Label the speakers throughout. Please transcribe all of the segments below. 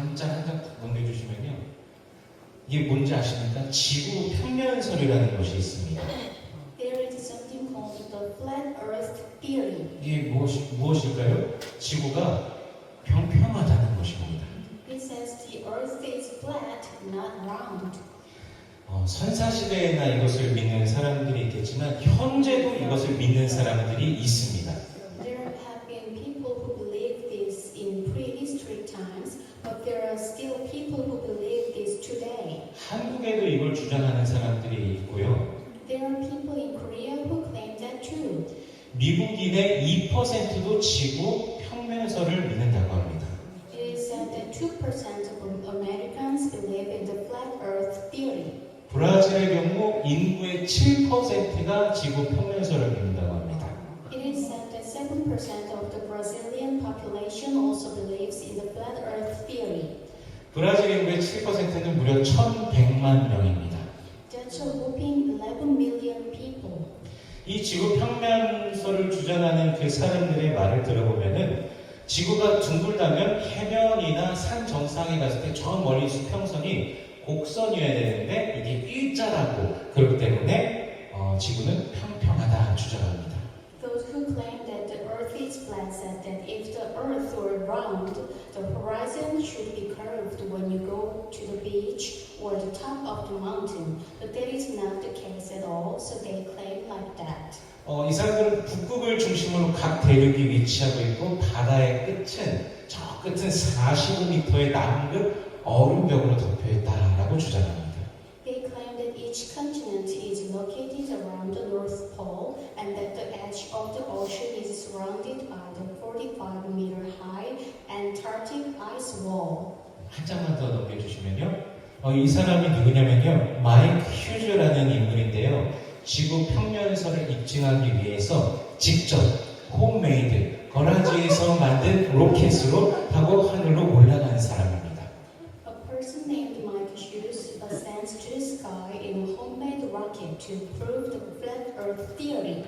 Speaker 1: 잠깐 한장 넘겨주시면요. 이게 뭔지 아십니까? 지구 평면설이라는 것이 있습니다.
Speaker 2: There is something called the flat earth theory.
Speaker 1: 이게 무엇이, 무엇일까요? 지구가 평평하다는 것입니다.
Speaker 2: It says the earth is flat, not round.
Speaker 1: 어, 선사시대에나 이것을 믿는 사람들이 있겠지만 현재도 이것을 믿는 사람들이 있습니다. 이걸 주장하는 사람들이 있고요.
Speaker 2: There are people in Korea who claim that too.
Speaker 1: 미국인의 2%도 지구 평면설을 믿는다고 합니다.
Speaker 2: It is said that 2% of Americans believe in the flat earth theory.
Speaker 1: 브라질의 경우 인구의 7%가 지구 평면설을 믿는다고 합니다.
Speaker 2: It is said that 7% of the Brazilian population also believes in the flat earth theory.
Speaker 1: 브라질 인구의 7%는 무려 1,100만 명입니다.
Speaker 2: That's a whopping 11 million people.
Speaker 1: 이 지구 평면설을 주장하는 그 사람들의 말을 들어보면은 지구가 둥글다면 해변이나 산 정상에 갔을 때 저 멀리 수평선이 곡선이어야 되는데 이게 일자라고 그렇기 때문에 어, 지구는 평평하다 주장합니다.
Speaker 2: Those who claim is flat said that if the earth were round, the horizon should be curved when you go to the beach or the top of the mountain. But that is not the case at all, so they claim like that.
Speaker 1: 어, 이 사람들은 북극을 중심으로 각 대륙이 위치하고 있고 바다의 끝은 저 끝은 45m의 남극 얼음벽으로 덮여 있다라고 주장합니다. 한 장만 더 넘겨주시면요. 어, 이 사람이 누구냐면요. 마이크 휴즈라는 인물인데요. 지구 평면설을 입증하기 위해서 직접 홈메이드 거라지에서 만든 로켓으로 하고 하늘로 올라간 사람입니다.
Speaker 2: A person named Mike Hughes ascends to the sky in a homemade rocket to prove the flat earth theory.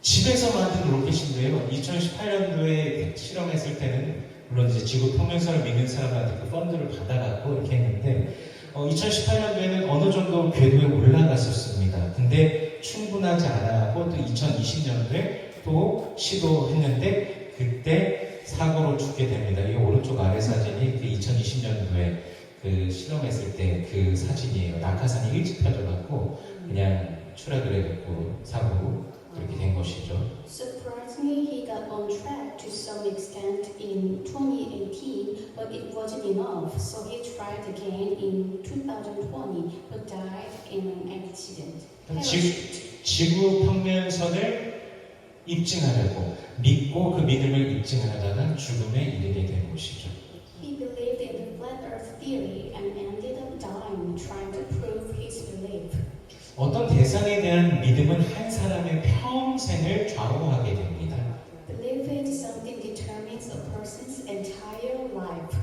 Speaker 1: 집에서 만든 로켓인데요. 2018년도에 실험했을 때는 물론 이제 지구 평면설을 믿는 사람한테 그 펀드를 받아갖고 이렇게 했는데 어, 2018년도에는 어느 정도 궤도에 올라갔었습니다. 근데 충분하지 않아갖고 또 2020년도에 또 시도했는데 그때 사고로 죽게 됩니다. 이 오른쪽 아래 사진이 그 2020년도에 그 실험했을 때 그 사진이에요. 낙하산이 일찍 펴져갖고 그냥 추락을 해갖고 사고로 그렇게 된 것이죠.
Speaker 2: Surprisingly, he got on track to some extent in 2018, but it wasn't enough, so he tried again in 2020, but died in an accident.
Speaker 1: 지, 지구 평면선을 입증하려고 믿고 그 믿음을 입증하다가 죽음에 이르게 된 것이죠.
Speaker 2: He believed in the flat earth theory and ended up dying trying to.
Speaker 1: 어떤 대상에 대한 믿음은 한 사람의 평생을 좌우하게 됩니다.
Speaker 2: Belief is something determines a person's entire life.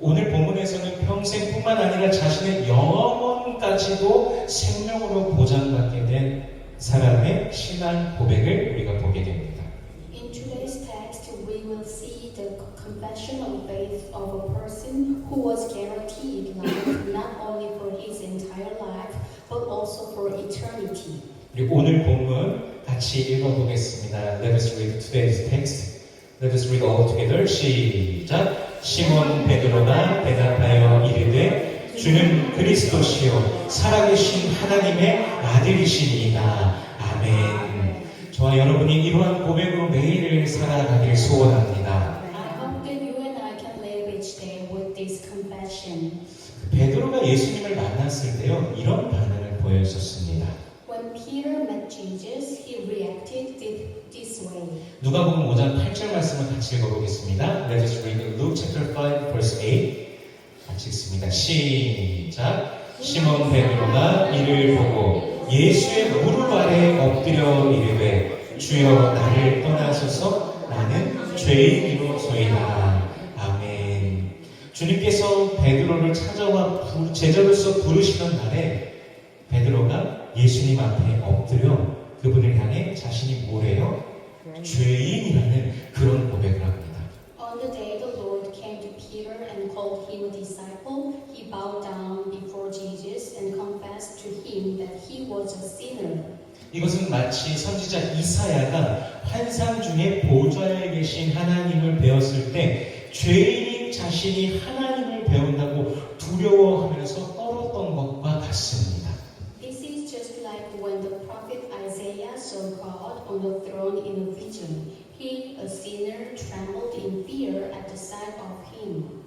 Speaker 1: 오늘 본문에서는 평생뿐만 아니라 자신의 영원까지도 생명으로 보장받게 된 사람의 신앙 고백을 우리가 보게 됩니다.
Speaker 2: In today's text, we will see the confession of faith of a person who was guaranteed life not only for his entire life, also for eternity.
Speaker 1: 우리 오늘 본문 같이 읽어보겠습니다. Let us read today's text. Let us read all together. 시작. 시몬 베드로가 대답하여 이르되 주는 그리스도시요 살아계신 하나님의 아들이시니이다. 아멘. 저와 여러분이 이러한 고백으로 매일을 살아가길 소원합니다. 읽어보겠습니다. Let us read Luke chapter 5 verse 8. 같이 읽습니다. 시작. 시몬 베드로가 이를 보고 예수의 무릎 아래 엎드려 이르되 주여 나를 떠나소서 나는 죄인이로소이다. 아멘. 주님께서 베드로를 찾아와 부- 제자로서 부르시던 날에 베드로가 예수님 앞에 엎드려 그분을 향해 자신이 뭐래요? 죄인이라는 그런 고백을 합니다.
Speaker 2: On the day the Lord came to Peter and called him a disciple, he bowed down before Jesus and confessed to him that he was a sinner.
Speaker 1: 이것은 마치 선지자 이사야가 환상 중에 보좌에 계신 하나님을 배웠을 때 죄인인 자신이 하나님을 배운다고 두려워하면
Speaker 2: throne in a vision. He, a sinner, trembled in fear at the sight of him.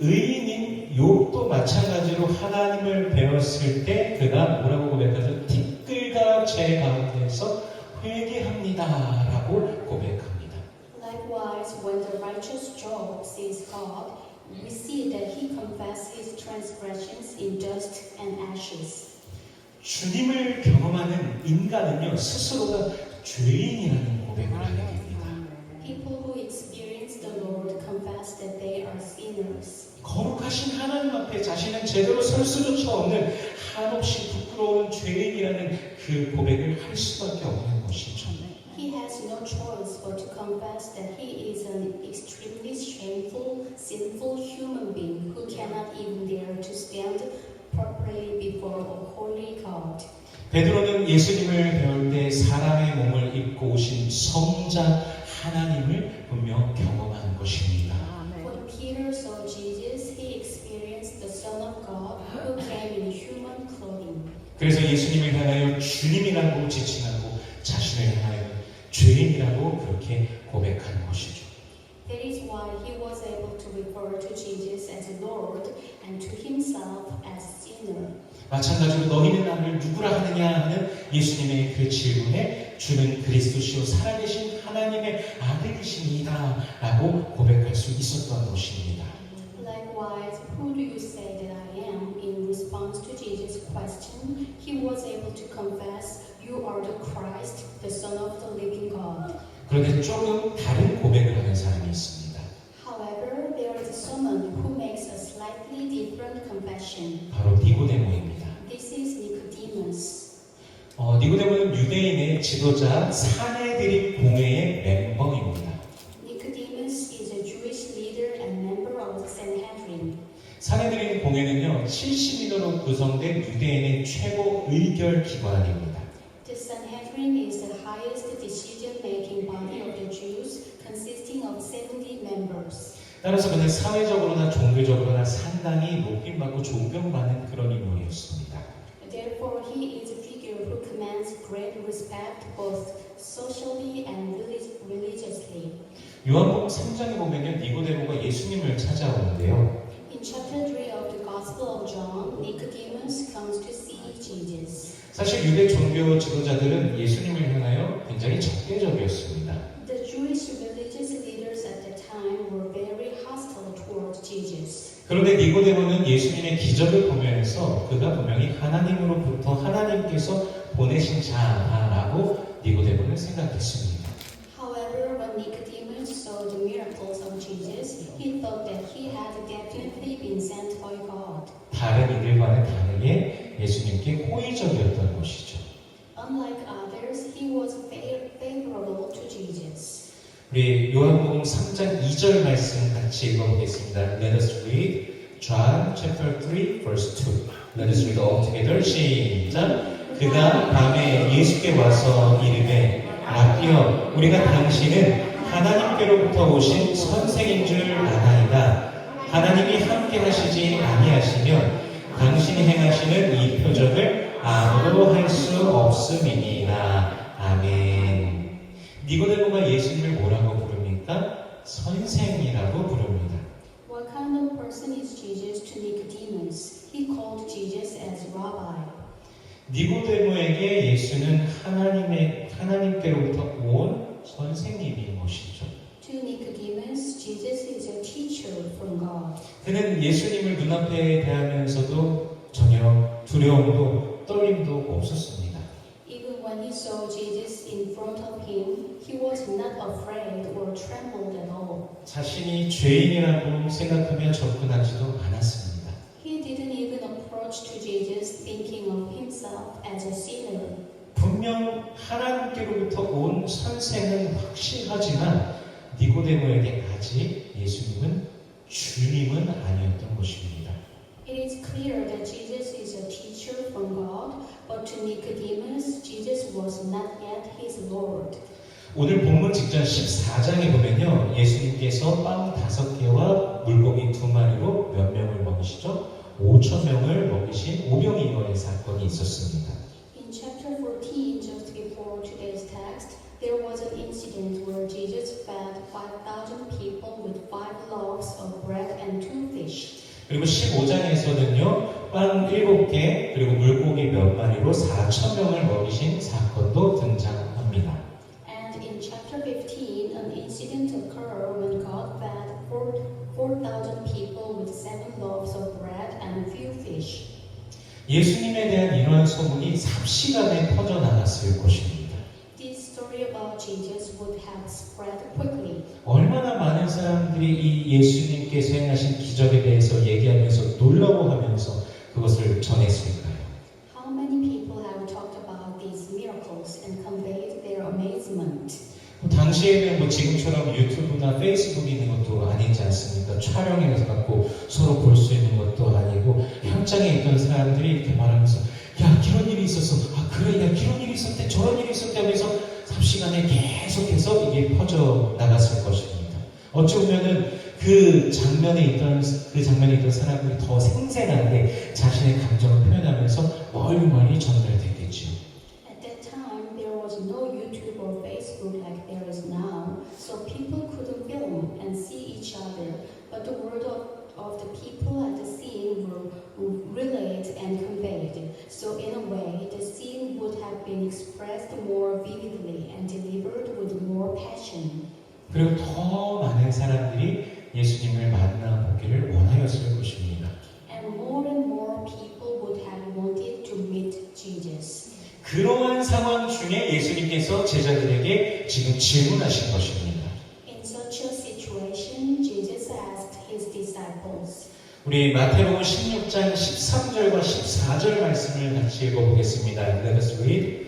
Speaker 1: 의인인 욥도 마찬가지로 하나님을 배웠을 때 그가 뭐라고 고백하죠? 티끌과 제 가운데서 회개합니다라고 고백합니다.
Speaker 2: Likewise, when the righteous Job sees God, we see that he confessed his transgressions in dust and ashes.
Speaker 1: 주님을 경험하는 인간은요 스스로가 죄인이라는 고백을 하게 됩니다.
Speaker 2: People who experience the Lord confess that they are sinners.
Speaker 1: 거룩하신 하나님 앞에 자신은 제대로 설 수조차 없는 한없이 부끄러운 죄인이라는 그 고백을 할 수밖에 없는 것이죠.
Speaker 2: He has no choice but to confess that he is an extremely shameful, sinful human being who cannot even dare to stand properly before a holy God.
Speaker 1: 베드로는 예수님을 배울 때 사람의 몸을 입고 오신 성자 하나님을 분명 경험한 것입니다.
Speaker 2: When Peter saw Jesus, he experienced the Son of God who came in human clothing.
Speaker 1: 그래서 예수님을 향하여 주님이라고 지칭하고 자신을 향하여 죄인이라고 그렇게 고백한 것이죠.
Speaker 2: That is why he was able to refer to Jesus as Lord and to himself as sinner.
Speaker 1: 마찬가지로 너희는 나를 누구라 하느냐 하는 예수님의 그 질문에 주는 그리스도시요 살아계신 하나님의 아들이십니다 라고 고백할 수 있었던 것입니다.
Speaker 2: Likewise, who do you say that I am? In response to Jesus' question, he was able to confess, You are the Christ, the Son of the living God.
Speaker 1: 그런데 조금 다른 고백을 하는 사람이 있습니다.
Speaker 2: However, there is someone who makes a slightly different confession.
Speaker 1: 바로 니고데모입니다.
Speaker 2: This is Nicodemus.
Speaker 1: 어, 니고데모는 유대인의 지도자 사내들인 공회의 멤버입니다. 사내들인 공회는요 70인으로 구성된 유대인의 최고 의결 기관입니다.
Speaker 2: The Sanhedrin is the highest decision-making body of the Jews, consisting of 70 members.
Speaker 1: 따라서 그는 사회적으로나 종교적으로나 상당히 높임받고 존경받는 그런 인물이었습니다.
Speaker 2: commands great respect both socially and relig- religiously.
Speaker 1: 요한복음 3장에 보면요 니고데모가 예수님을 찾아오는데요.
Speaker 2: In chapter 3 of the Gospel of John, Nicodemus comes to see Jesus.
Speaker 1: 사실 유대 종교 지도자들은 예수님을 향하여 굉장히 적대적이었습니다.
Speaker 2: The Jewish religious leaders at the time were very hostile towards Jesus.
Speaker 1: 그런데 니고데모는 예수님의 기적을 보면서 그가 분명히 하나님으로부터 하나님께서 보내신 자라고 니고데모는 생각했습니다.
Speaker 2: However, when Nicodemus saw the miracles of Jesus, he thought that he had definitely been sent by God.
Speaker 1: 다른 이들과는 다르게 예수님께 호의적이었던 것이죠.
Speaker 2: Unlike others, he was fa- favorable to Jesus.
Speaker 1: 우리 요한복음 3장 2절 말씀 같이 읽어보겠습니다. Let us read John chapter 3 verse 2. Let us read all together. 시작. 그가 밤에 예수께 와서 이르되 라피어 우리가 당신은 하나님께로부터 오신 선생인 줄 아나이다. 하나님이 함께 하시지 아니하시면 당신이 행하시는 이 표적을 아무도 할 수 없음이니라. 아멘. 니고데모가 예수님을 뭐라고 부릅니까? 선생이라고 부릅니다.
Speaker 2: What kind of person is Jesus to Nicodemus? He called Jesus as Rabbi.
Speaker 1: 니고데모에게 예수는 하나님의 하나님께로부터 온 선생님인 것이죠.
Speaker 2: To Nicodemus, Jesus is a teacher from God.
Speaker 1: 그는 예수님을 눈앞에 대하면서도 전혀 두려움도 떨림도 없었습니다.
Speaker 2: Even when he saw Jesus in front of him, he was not afraid or trembled at all.
Speaker 1: 자신이 죄인이라고 생각하며 접근하지도 않았습니다.
Speaker 2: He didn't even approach to Jesus thinking of himself as a sinner.
Speaker 1: 분명 하나님께로부터 온 선생은 확실하지만 니고데모에게 아직 예수님은 주님은 아니었던 것입니다.
Speaker 2: It is clear that Jesus is a teacher from God, but to Nicodemus, Jesus was not yet his Lord.
Speaker 1: 오늘 본문 직전 14장에 보면요. 예수님께서 빵 다섯 개와 물고기 두 마리로 몇 명을 먹이시죠? 5천 명을 먹이신 오병이어의 사건이 있었습니다.
Speaker 2: In chapter 14, just before today's text, there was an incident where Jesus fed 5,000 people with five loaves of bread and two fish.
Speaker 1: 그리고 15장에서는요. 빵 7개 그리고 물고기 몇 마리로 4천 명을 먹이신 사건도 등장합니다.
Speaker 2: And in chapter 15, an incident occurred when God fed 4,000 people with seven loaves of bread and few fish.
Speaker 1: 예수님에 대한 이러한 소문이 삽시간에 퍼져 나갔을 것입니다.
Speaker 2: This story about Jesus would have spread quickly.
Speaker 1: 얼마나 많은 사람들이 이 예수님께서 행하신 기적에 대해서 얘기하면서 놀라워하면서 그것을 전했을까요?
Speaker 2: How many people have talked about these miracles and?
Speaker 1: 뭐 당시에는 뭐 지금처럼 유튜브나 페이스북이 있는 것도 아니지 않습니까? 촬영해서 갖고 서로 볼 수 있는 것도 아니고 현장에 있던 사람들이 이렇게 말하면서 야 이런 일이 있었어 아 그래 야 이런 일이 있었대 저런 일이 있었대 하면서 삽시간에 계속해서 이게 퍼져 나갔을 것입니다. 어찌 보면은 그 장면에 있던 그 장면에 있던 사람들이 더 생생하게 자신의 감정을 표현하면서 멀리 멀리 전달됐겠지요.
Speaker 2: At that time, there was no YouTube or Facebook like there is now, so people couldn't film and see each other. But the word of, of the people at the scene were relayed and conveyed. So in a way, the scene would have been expressed more vividly and delivered with more passion.
Speaker 1: 그리고 더 많은 사람들이 예수님을 만나보기를 원하였을 것입니다.
Speaker 2: And more and more people would have wanted to meet Jesus.
Speaker 1: 그러한 상황 중에 예수님께서 제자들에게 지금 질문하신 것입니다.
Speaker 2: In such a situation, Jesus asked his disciples,
Speaker 1: 우리 마태복음 16장 13절과 14절 말씀을 같이 읽어보겠습니다. Let us read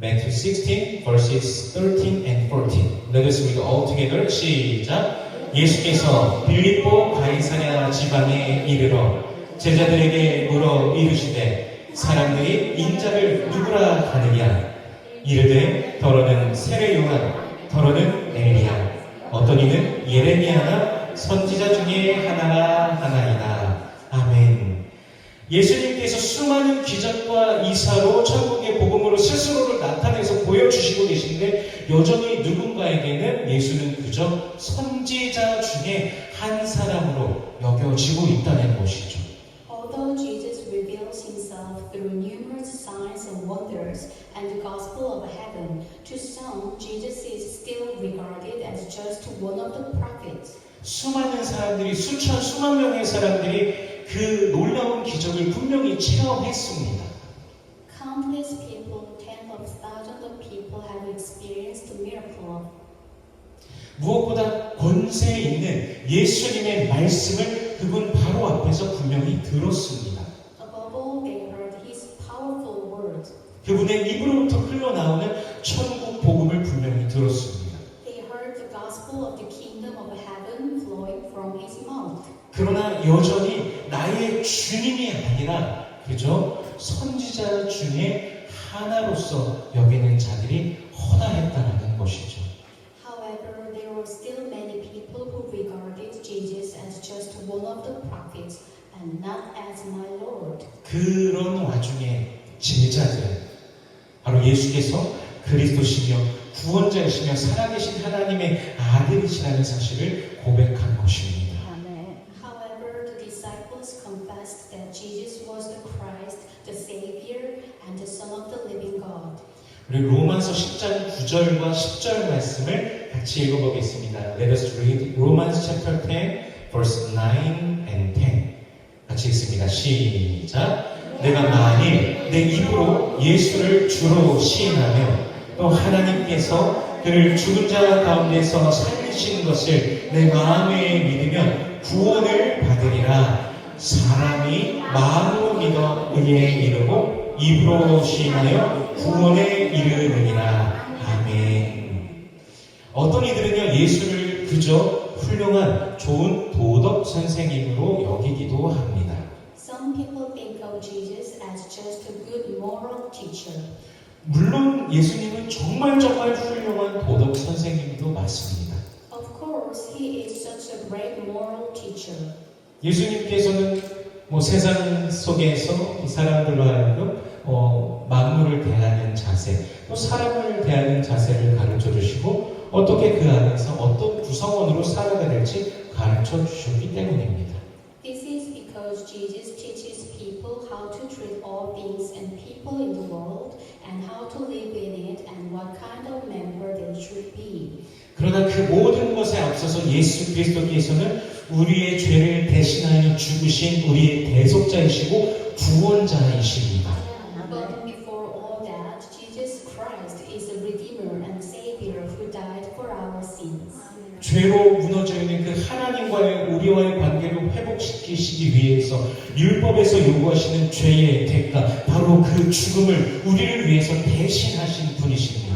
Speaker 1: Matthew 16 verses 13 and 14. Let us read all together. 시작. 예수께서 빌립보 가이사랴 지방에 이르러 제자들에게 물어 이르시되 사람들이 인자를 누구라 하느냐 이르되 더러는 세례 요한 더러는 엘리야 어떤 이는 예레미야나 선지자 중에 하나라 하나이다 예수님께서 수많은 기적과 이사로 천국의 복음으로 스스로를 나타내서 보여주시고 계신데 여전히 누군가에게는 예수는 그저 선지자 중에 한 사람으로 여겨지고 있다는 것이죠.
Speaker 2: Although Jesus reveals himself through numerous signs and wonders and the gospel of heaven, to some, Jesus is still regarded as just one of the prophets.
Speaker 1: 수많은 사람들이 수천 수만 명의 사람들이 그 놀라운 기적을 분명히 체험했습니다.
Speaker 2: Countless people, tens of thousands of people have experienced the miracle.
Speaker 1: 무엇보다 권세 있는 예수님의 말씀을 그분 바로 앞에서 분명히 들었습니다.
Speaker 2: Above all, they heard his powerful word.
Speaker 1: 그분의 입으로부터 흘러나오는 천국 복음을 분명히 들었습니다.
Speaker 2: They heard the gospel of the kingdom of heaven flowing from his mouth.
Speaker 1: 그러나 여전히 나의 주님이 아니라 그저 선지자 중에 하나로서 여기는 자들이 허다했다는 것이죠.
Speaker 2: However, there were still many people who regarded Jesus as just one of the prophets and not as my Lord.
Speaker 1: 그런 와중에 제자들 바로 예수께서 그리스도시며 구원자이시며 살아계신 하나님의 아들이시라는 사실을 고백한 것입니다.
Speaker 2: However, the disciples confessed that Jesus was the Christ, the Savior, and the Son of the living God.
Speaker 1: 우리 로마서 10장 9절과 10절 말씀을 같이 읽어보겠습니다. Let us read Romans chapter 10, verse 9 and 10. 같이 읽습니다. 시작. 내가 만일 내 입으로 예수를 주로 시인하며 또 하나님께서 그를 죽은 자 가운데서 살리신 것을 내 마음에 믿으면 구원을 받으리라. 사람이 마음으로 믿어 의에 이르고 입으로 시인하여 구원에 이르느니라. 아멘. 어떤 이들은요, 예수를 그저 훌륭한 좋은 도덕 선생님으로 여기기도 합니다.
Speaker 2: Some people think of Jesus as just a good moral teacher.
Speaker 1: 물론 예수님은 정말 정말 훌륭한 도덕 선생님도 맞습니다.
Speaker 2: Of course, he is such a great moral teacher.
Speaker 1: 예수님께서는 뭐 세상 속에서 이 사람들로 하여금 어, 만물을 대하는 자세, 또 사람을 대하는 자세를 가르쳐 주시고 어떻게 그 안에서 어떤 구성원으로 살아야 될지 가르쳐 주셨기 때문입니다.
Speaker 2: This is because Jesus teaches people how to treat all things and people in the world and how to live in it and what kind of member they should be.
Speaker 1: 그러나 그 모든 것에 앞서서 예수 그리스도께서는 우리의 죄를 대신하여 죽으신 우리의 대속자이시고 구원자이십니다.
Speaker 2: But before all that, Jesus Christ is a Redeemer and Savior who died for our sins.
Speaker 1: 죄로 무너져 있는 그 하나님과의 우리와의 관계를 회복시키시기 위해서 율법에서 요구하시는 죄의 대가 바로 그 죽음을 우리를 위해서 대신하신 분이십니다.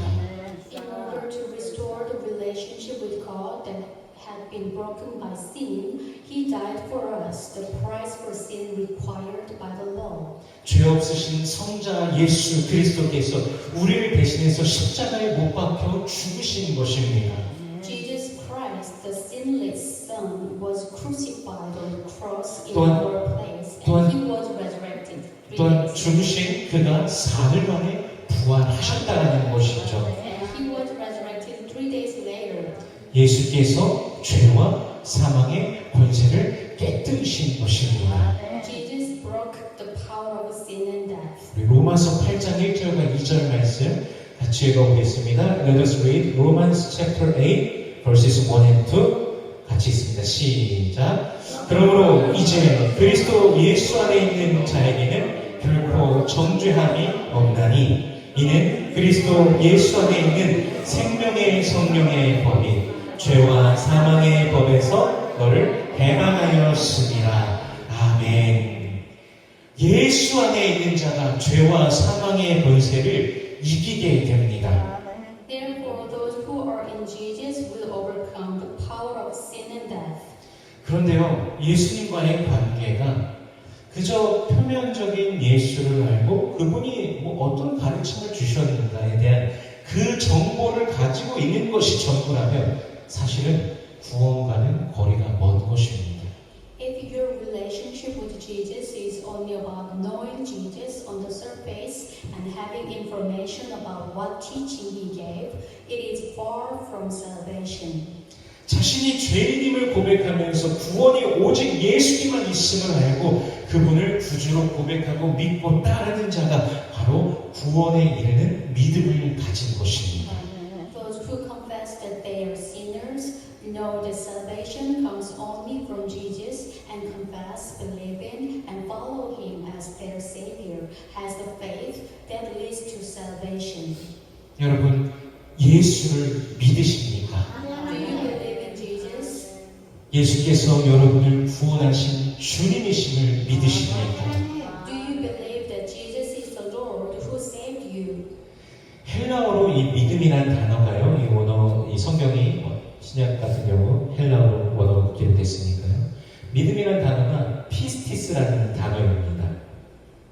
Speaker 2: Had been broken by sin, He died for us, the price for sin required by the law.
Speaker 1: 죄 없으신 성자 예수 그리스도께서 우리를 대신해서 십자가에 못 박혀 죽으신 것입니다.
Speaker 2: Jesus Christ, the sinless Son, was crucified on the cross in
Speaker 1: 또한-
Speaker 2: our place,
Speaker 1: 또한-
Speaker 2: and He was resurrected. three
Speaker 1: 또한
Speaker 2: days
Speaker 1: 죽으신 그가 사흘 만에 부활하셨다는 것이죠.
Speaker 2: And He was resurrected three days later.
Speaker 1: 예수께서 죄와 사망의 권세를 깨뜨리신 것입니다.
Speaker 2: Jesus broke the power of sin and death.
Speaker 1: 우리 로마서 8장 1절과 2절 말씀 같이 읽어보겠습니다. Let us read Romans chapter 8 verses 1 and 2 같이 있습니다. 시작. 그러므로 이제 그리스도 예수 안에 있는 자에게는 결코 정죄함이 없나니 이는 그리스도 예수 안에 있는 생명의 성령의 법이 죄와 사망의 법에서 너를 해방하였습니다. 아멘. 예수 안에 있는 자가 죄와 사망의 권세를 이기게 됩니다.
Speaker 2: Therefore, those who are in Jesus will overcome the power of sin and death.
Speaker 1: 그런데요, 예수님과의 관계가 그저 표면적인 예수를 알고 그분이 뭐 어떤 가르침을 주셨는가에 대한 그 정보를 가지고 있는 것이 전부라면 사실은 구원과는 거리가 먼 것입니다.
Speaker 2: If your relationship with Jesus is only about knowing Jesus on the surface and having information about what teaching he gave, it is far from salvation.
Speaker 1: 자신이 죄인임을 고백하면서 구원이 오직 예수님만 있음을 알고 그분을 구주로 고백하고 믿고 따르는 자가 바로 구원에 이르는 믿음을 가진 것입니다.
Speaker 2: know that salvation comes only from Jesus and confess, believe in, and follow him as their Savior, has the faith that leads to salvation.
Speaker 1: 여러분 예수를 믿으십니까?
Speaker 2: Do you believe in Jesus?
Speaker 1: 예수께서 여러분을 구원하신 주님이심을 믿으십니까?
Speaker 2: Do you believe that Jesus is the Lord who saved you?
Speaker 1: 헬라어로 이 믿음이란 단어가요. 이 원어 이 성경이 뭐 신약 같은 경우 헬라어로 원어로 기록됐으니까요. 믿음이란 단어가 피스티스라는 단어입니다.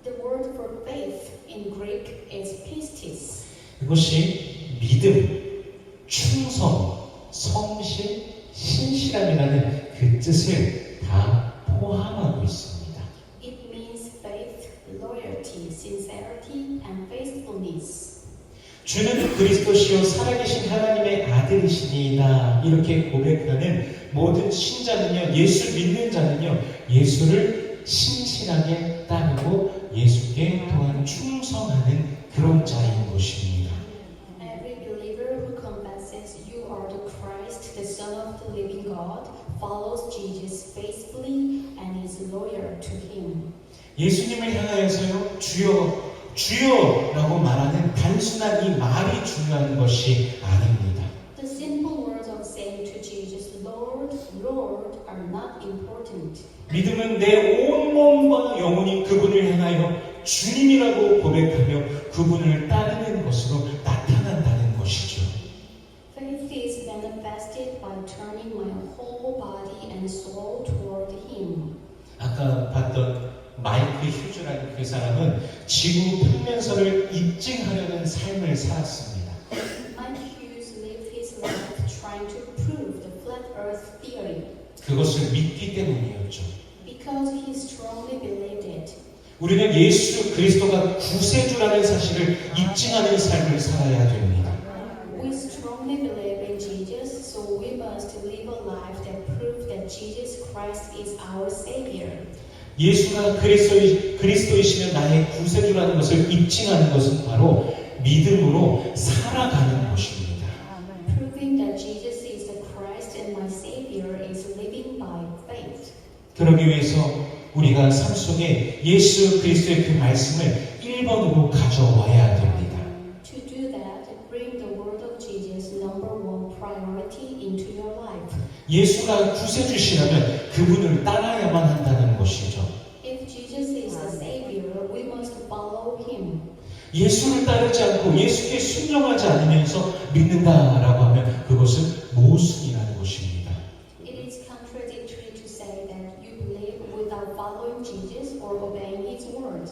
Speaker 2: The word for faith in Greek is pistis.
Speaker 1: 이것이 믿음, 충성, 성실, 신실함이라는 그 뜻을 주는 그리스도시요 살아계신 하나님의 아들이시니이다 이렇게 고백하는 모든 신자는요 예수 믿는 자는요 예수를 신실하게 따르고 예수께 또한 충성하는 그런 자인 것입니다.
Speaker 2: Every believer who confesses you are the Christ, the Son of the living God, follows Jesus faithfully and is loyal to him.
Speaker 1: 예수님을 향하여서요 주여 주여 라고 말하는 단순한 이 말이 중요한 것이 아닙니다.
Speaker 2: The simple words of saying to Jesus, Lord, Lord, are not important.
Speaker 1: 믿음은 내 온몸과 영혼이 그분을 향하여 주님이라고 고백하며 그분을 따르는 것으로 나타난다는 것이죠.
Speaker 2: Faith is manifested by turning my whole body and soul toward Him.
Speaker 1: 아까 봤던 마이크 휴즈라는 그 사람은 지구 평면설을 입증하려는 삶을 살았습니다.
Speaker 2: Mike Hughes lived his life trying to prove the flat earth theory
Speaker 1: 그것을 믿기 때문이었죠.
Speaker 2: because he strongly believed it.
Speaker 1: 우리는 예수 그리스도가 구세주라는 사실을 입증하는 삶을 살아야 됩니다. 예수가 그리스도이, 그리스도이시면 나의 구세주라는 것을 입증하는 것은 바로 믿음으로 살아가는 것입니다. 그러기 위해서 우리가 삶 속에 예수 그리스도의 그 말씀을 1번으로 가져와야 됩니다.
Speaker 2: To do that, bring the word of Jesus number one priority into your life.
Speaker 1: 예수가 구세주시라면 그분을 따라야만 한다는 것이죠.
Speaker 2: Follow Him.
Speaker 1: 예수를 따르지 않고 예수께 순종하지 않으면서 믿는다라고 하면 그것은 모순이라는 것입니다.
Speaker 2: It is contradictory to say that you believe without following Jesus or obeying His word.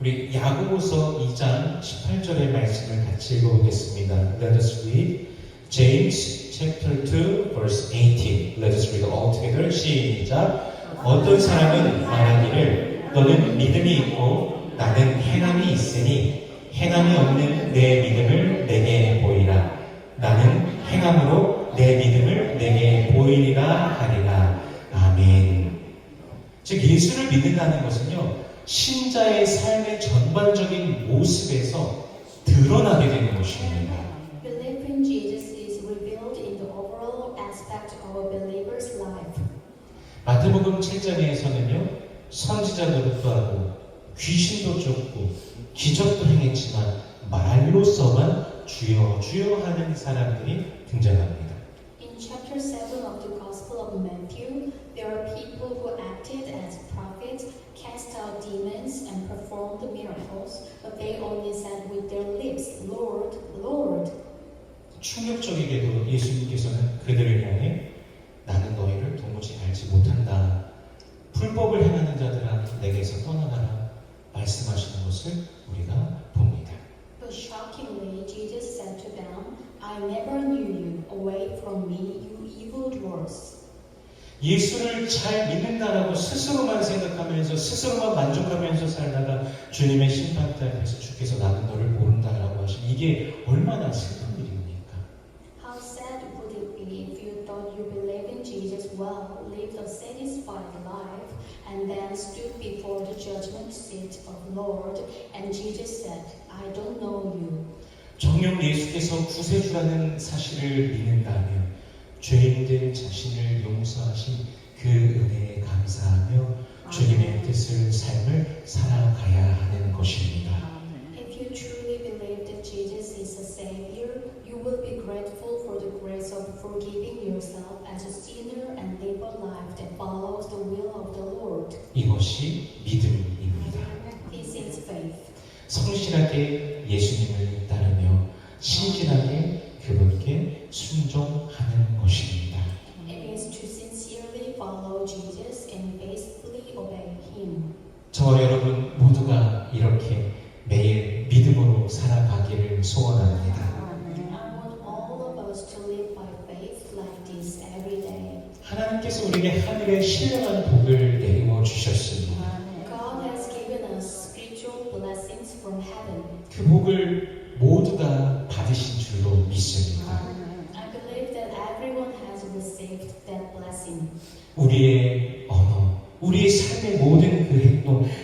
Speaker 1: 우리 야고보서 2장 18절의 말씀을 같이 읽어보겠습니다. Let us read James chapter 2 verse 18. Let us read all together. 시작. 어떤 사람은 말하기를 너는 믿음이 있고 나는 행함이 있으니 행함이 없는 내 믿음을 내게 보이라. 나는 행함으로 내 믿음을 내게 보이리라 하리라. 아멘. 즉 예수를 믿는다는 것은요 신자의 삶의 전반적인 모습에서 드러나게 되는 것입니다.
Speaker 2: Belief in Jesus is revealed in the overall aspect of a believer's life.
Speaker 1: 마태복음 7장에서는요 선지자 노릇도 하고 귀신도 쫓고 기적도 행했지만 말로서만 주여 주여 하는 사람들이 등장합니다.
Speaker 2: In chapter 7 of the Gospel of Matthew, there are people who acted as prophets, cast out demons, and performed miracles, but they only said with their lips, Lord, Lord.
Speaker 1: 충격적이게도 예수님께서는 그들을 향해 나는 너희를 도무지 알지 못한다. 불법을 행하는 자들아 내게서 떠나가라 말씀하시는 것을 우리가 봅니다.
Speaker 2: But shockingly, Jesus said to them, I never knew you. Away from me, you evildoers.
Speaker 1: 예수를 잘 믿는다라고 스스로만 생각하면서 스스로만 만족하면서 살다가 주님의 심판대 앞에서 주께서 나는 너를 모른다라고 하신 이게 얼마나 슬픈
Speaker 2: and then stood before the judgment seat of Lord, and Jesus said, I don't know you.
Speaker 1: 정녕 예수께서 구세주라는 사실을 믿는다면 죄인된 자신을 용서하신 그 은혜에 감사하며 주님의 뜻을 삶을 살아가야 하는 것입니다.
Speaker 2: If you truly believe that Jesus is a Savior, you will be grateful for the grace of forgiving yourself as a sinner and live a life that follows the will of the Lord.
Speaker 1: 이것이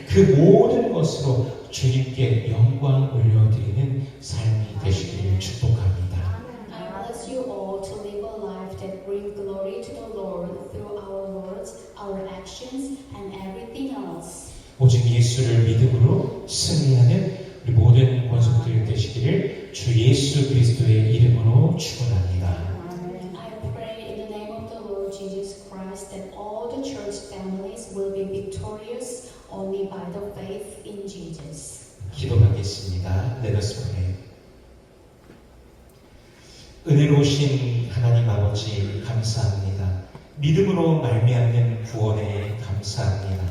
Speaker 1: 그그 모든 것으로 주님께 영광 올려드리는 삶이 되시기를 축복합니다.
Speaker 2: I bless you all to live a life that brings glory to the Lord through our words, our actions, and everything else.
Speaker 1: 오직 예수를 믿음으로 승리하는 우리 모든 권속들 되시기를 주 예수 그리스도의 이름으로 축원합니다.
Speaker 2: I pray in the name of the Lord Jesus Christ that all the church families will be victorious only by the faith in Jesus.
Speaker 1: 기도하겠습니다. Let us pray. 은혜로우신 하나님 아버지 감사합니다. 믿음으로 말미암는 구원에 감사합니다.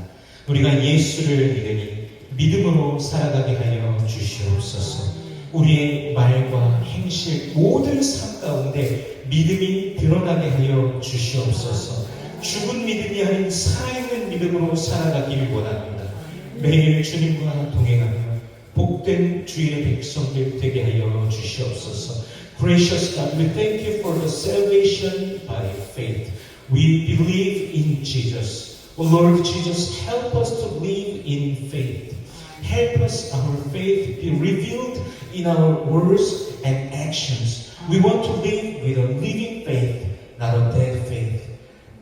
Speaker 1: 우리가 예수를 믿으니 믿음으로 살아가게 하여 주시옵소서. 우리의 말과 행실 모든 삶 가운데 믿음이 드러나게 하여 주시옵소서. 죽은 믿음이 아닌 살아있는 믿음으로 살아가길 원합니다. 매일 주님과 동행하며 복된 주의 백성들 되게 하여 주시옵소서. Gracious God, we thank you for the salvation by faith. We believe in Jesus. Oh Lord Jesus, help us to live in faith. Help us, our faith, be revealed in our words and actions. We want to live with a living faith, not a dead faith.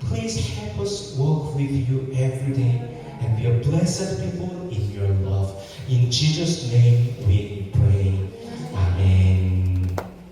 Speaker 1: Please help us walk with you every day and be a blessed people in your love. In Jesus' name we